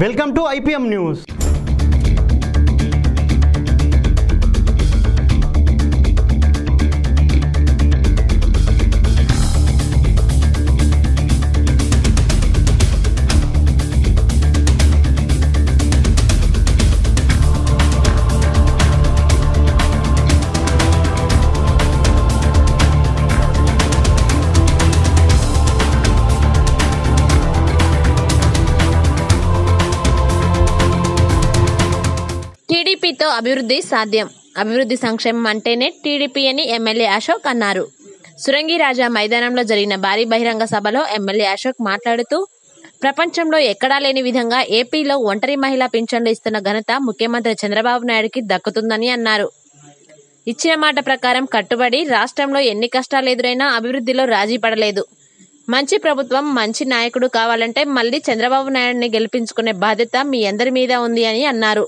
Welcome to IPM news టీడీపీతో అభివృద్ధి సాధ్యం. అభివృద్ధి సంక్షేమం అంటేనే టీడీపీ అని ఎమ్మెల్యే అశోక్ అన్నారు. సురంగి రాజా మైదానంలో జరిగిన భారీ బహిరంగ సభలో ఎమ్మెల్యే అశోక్ మాట్లాడుతూ ప్రపంచంలో ఎక్కడా లేని విధంగా ఏపీలో ఒంటరి మహిళా పింఛన్లు ఇస్తున్న ఘనత ముఖ్యమంత్రి చంద్రబాబు నాయుడుకి దక్కుతుందని అన్నారు. ఇచ్చిన మాట ప్రకారం కట్టుబడి రాష్ట్రంలో ఎన్ని కష్టాలు ఎదురైనా అభివృద్ధిలో రాజీ పడలేదు. మంచి ప్రభుత్వం మంచి నాయకుడు కావాలంటే మళ్ళీ చంద్రబాబు నాయుడిని గెలిపించుకునే బాధ్యత మీ అందరి మీద ఉంది అని అన్నారు.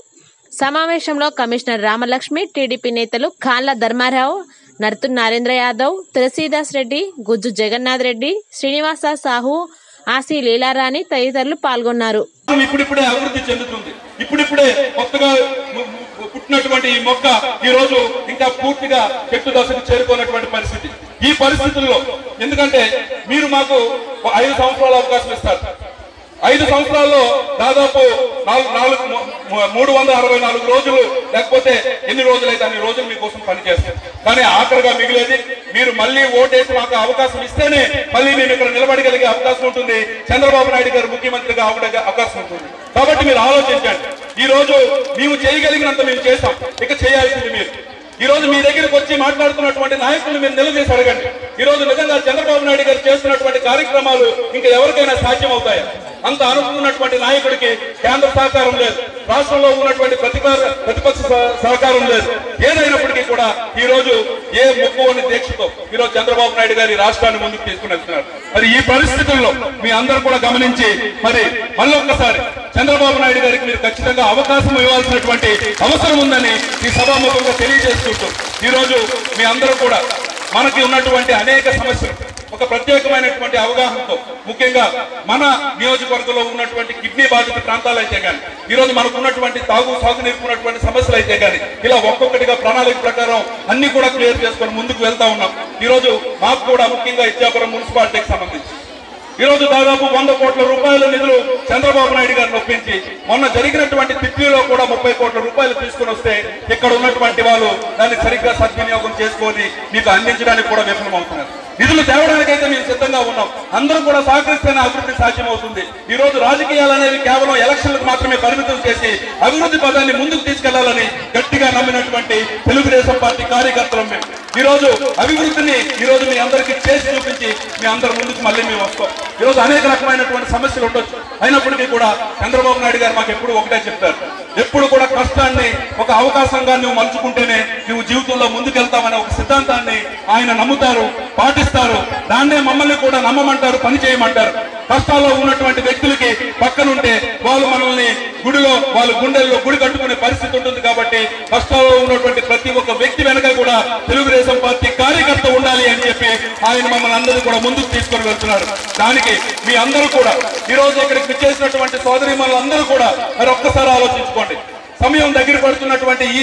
సమావేశంలో కమిషనర్ రామలక్ష్మి టీడీపీ నేతలు కాళ్ళ ధర్మారావు నర్తు నరేంద్ర యాదవ్ తులసీదాస్ రెడ్డి గుజ్జు జగన్నాథ్ రెడ్డి శ్రీనివాస సాహు ఆసి లీలారాణి తదితరులు పాల్గొన్నారు. ఇప్పుడిప్పుడే అభివృద్ధి చెందుతుంది. ఇప్పుడిప్పుడే కొత్తగా పుట్టినటువంటి ఈ మొక్క ఈ రోజు ఇంకా పూర్తిగా చెట్టు దశకు చేరుకున్నటువంటి పరిస్థితి. ఈ పరిస్థితుల్లో ఎందుకంటే మీరు మాకు ఐదు సంవత్సరాల అవకాశం ఇస్తారు. ఐదు సంవత్సరాల్లో దాదాపు నాలుగు నాలుగు మూడు వందల అరవై నాలుగు రోజులు లేకపోతే ఎన్ని రోజులైతే అన్ని రోజులు మీకోసం పనిచేస్తాం. కానీ ఆఖరిగా మిగిలేది మీరు మళ్ళీ ఓటేసి మాకు అవకాశం ఇస్తేనే మళ్ళీ మేము ఇక్కడ నిలబడగలిగే అవకాశం ఉంటుంది. చంద్రబాబు నాయుడు గారు ముఖ్యమంత్రిగా అవడానికి అవకాశం ఉంటుంది. కాబట్టి మీరు ఆలోచించండి. ఈ రోజు మేము చేయగలిగినంత మేము చేస్తాం. ఇక చేయాల్సింది మీరు. ఈ రోజు మీ దగ్గరికి వచ్చి మాట్లాడుతున్నటువంటి నాయకులు మీరు నిలదీసి అడగండి. ఈ రోజు నిజంగా చంద్రబాబు నాయుడు గారు చేస్తున్నటువంటి కార్యక్రమాలు ఇంకా ఎవరికైనా సాధ్యం అవుతాయా అంత అనుకున్నటువంటి నాయకుడికి కేంద్ర సహకారం లేదు. రాష్ట్రంలో ఉన్నటువంటి ప్రతిపక్ష ప్రతిపక్ష సహకారం లేదు. ఏదైనప్పటికీ కూడా ఈ రోజు ఏ మొక్కువని దీక్షతో ఈ రోజు చంద్రబాబు నాయుడు గారి రాష్ట్రాన్ని ముందుకు తీసుకుని వెళ్తున్నారు మరి ఈ పరిస్థితుల్లో మీ అందరూ కూడా గమనించి మరి మళ్ళొక్కసారి చంద్రబాబు నాయుడు గారికి మీరు ఖచ్చితంగా అవకాశం ఇవ్వాల్సినటువంటి అవసరం ఉందని ఈ సభాముఖంగా తెలియజేసుకుంటూ ఈ రోజు మీ అందరూ కూడా మనకి ఉన్నటువంటి అనేక సమస్యలు ఒక ప్రత్యేకమైనటువంటి అవగాహనతో ముఖ్యంగా మన నియోజకవర్గంలో ఉన్నటువంటి కిడ్నీ బాధిత ప్రాంతాలు అయితే కానీ ఈ రోజు మనకు ఉన్నటువంటి తాగు సాగునీరు ఉన్నటువంటి సమస్యలు అయితే కానీ ఇలా ఒక్కొక్కటిగా ప్రణాళిక ప్రకారం అన్ని కూడా క్లియర్ చేసుకొని ముందుకు వెళ్తా ఉన్నాం. ఈ రోజు మాకు కూడా ముఖ్యంగా ఇచ్చాపురం మున్సిపాలిటీకి సంబంధించి. ఈ రోజు దాదాపు వంద కోట్ల రూపాయల నిధులు చంద్రబాబు నాయుడు గారిని ఒప్పించి మొన్న జరిగినటువంటి తిట్లీలో కూడా ముప్పై కోట్ల రూపాయలు తీసుకుని వస్తే ఇక్కడ ఉన్నటువంటి వాళ్ళు దాన్ని సరిగ్గా సద్వినియోగం చేసుకొని మీకు అందించడానికి కూడా విఫలమవుతున్నారు. నిధులు తేవడానికైతే మేము సిద్ధంగా ఉన్నాం. అందరూ కూడా సహకరిస్తేనే అభివృద్ధి సాధ్యమవుతుంది. ఈ రోజు రాజకీయాలు అనేవి కేవలం ఎలక్షన్లకు మాత్రమే పరిమితం చేసి అభివృద్ధి పదాన్ని ముందుకు తీసుకెళ్ళాలని గట్టిగా నమ్మినటువంటి తెలుగుదేశం పార్టీ కార్యకర్తలు మేము. ఈ రోజు అభివృద్ధిని ఈ రోజు మీ అందరికీ చేసి చూపించి మీ అందరి ముందుకు మళ్ళీ మేము వస్తాం. ఈ రోజు అనేక రకమైనటువంటి సమస్యలు ఉండొచ్చు. అయినప్పటికీ కూడా చంద్రబాబు నాయుడు గారు మాకు ఎప్పుడు ఒకటే చెప్తారు. ఎప్పుడు కూడా కష్టాన్ని అవకాశంగా నువ్వు మలుచుకుంటేనే నువ్వు జీవితంలో ముందుకెళ్తామనే ఒక సిద్ధాంతాన్ని ఆయన నమ్ముతారు పాటిస్తారు. దాన్నే మమ్మల్ని కూడా నమ్మమంటారు పని చేయమంటారు. కష్టాల్లో ఉన్నటువంటి వ్యక్తులకి పక్కనుంటే వాళ్ళు మనల్ని గుడిలో వాళ్ళ గుండెల్లో గుడి కట్టుకునే పరిస్థితి ఉంటుంది కాబట్టి కష్టాల్లో ఉన్నటువంటి ప్రతి ఒక్క వ్యక్తి వెనక కూడా తెలుగుదేశం పార్టీ కార్యకర్త ఉండాలి అని చెప్పి ఆయన మమ్మల్ని అందరూ కూడా ముందుకు తీసుకొని వెళ్తున్నారు. దానికి మీ అందరూ కూడా ఈ రోజు ఇక్కడికి చేసినటువంటి సోదరి అందరూ కూడా మరి ఒక్కసారి ఆలోచించుకోండి. సమయం దగ్గర పడుతున్నటువంటి ఈ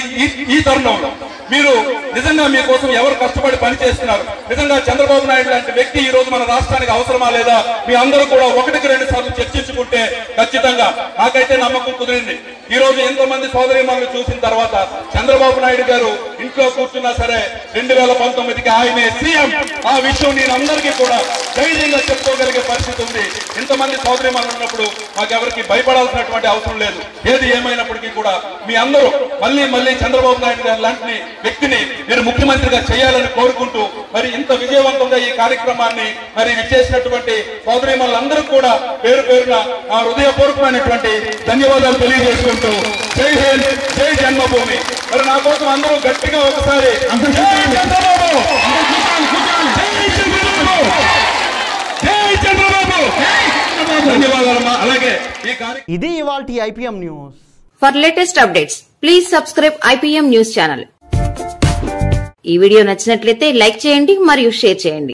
ఈ- తరుణంలో మీరు నిజంగా మీకోసం ఎవరు కష్టపడి పని చేస్తున్నారు? నిజంగా చంద్రబాబు నాయుడు లాంటి వ్యక్తి ఈ రోజు మన రాష్ట్రానికి అవసరమా లేదా? మీ అందరూ కూడా ఒకటికి రెండు సార్లు చర్చించుకుంటే ఖచ్చితంగా నాకైతే నమ్మకం కుదిరింది. ఈ రోజు ఎంతో మంది సోదరి చూసిన తర్వాత చంద్రబాబు నాయుడు గారు ఇంట్లో కూర్చున్నా సరే రెండు వేల పంతొమ్మిదికి ఆయనే సీఎం. ఆ విషయం నేను అందరికీ కూడా ధైర్యంగా చెప్పుకోగలిగే పరిస్థితి ఉంది. ఇంతమంది సోదరి ఉన్నప్పుడు మాకెవరికి భయపడాల్సినటువంటి అవసరం లేదు. ఏది ఏమైనప్పటికీ కూడా మీ అందరూ మళ్ళీ మళ్ళీ చంద్రబాబు నాయుడు గారు లాంటి వ్యక్తిని మీరు ముఖ్యమంత్రిగా చేయాలని కోరుకుంటూ మరి ఇంత విజయవంతంగా ఈ కార్యక్రమాన్ని మరి విచ్చేసినటువంటి సోదరి అందరూ కూడా పేరు పేరున ఆ హృదయపూర్వకమైనటువంటి ధన్యవాదాలు తెలియజేసుకుంటూ జై హింద్ జై జన్మభూమి. మరి నా కోసం అందరూ గట్టిగా ఒకసారి జై చంద్రబాబు జై చంద్రబాబు. జై చంద్రబాబు. ధన్యవాదాలమ్మా. అలాగే ఈ కార్యక్రమం ఇది ఇవాల్టి IPM news. For latest updates, please subscribe IPM News channel. ఈ వీడియో నచ్చినట్లయితే లైక్ చేయండి మరియు షేర్ చేయండి.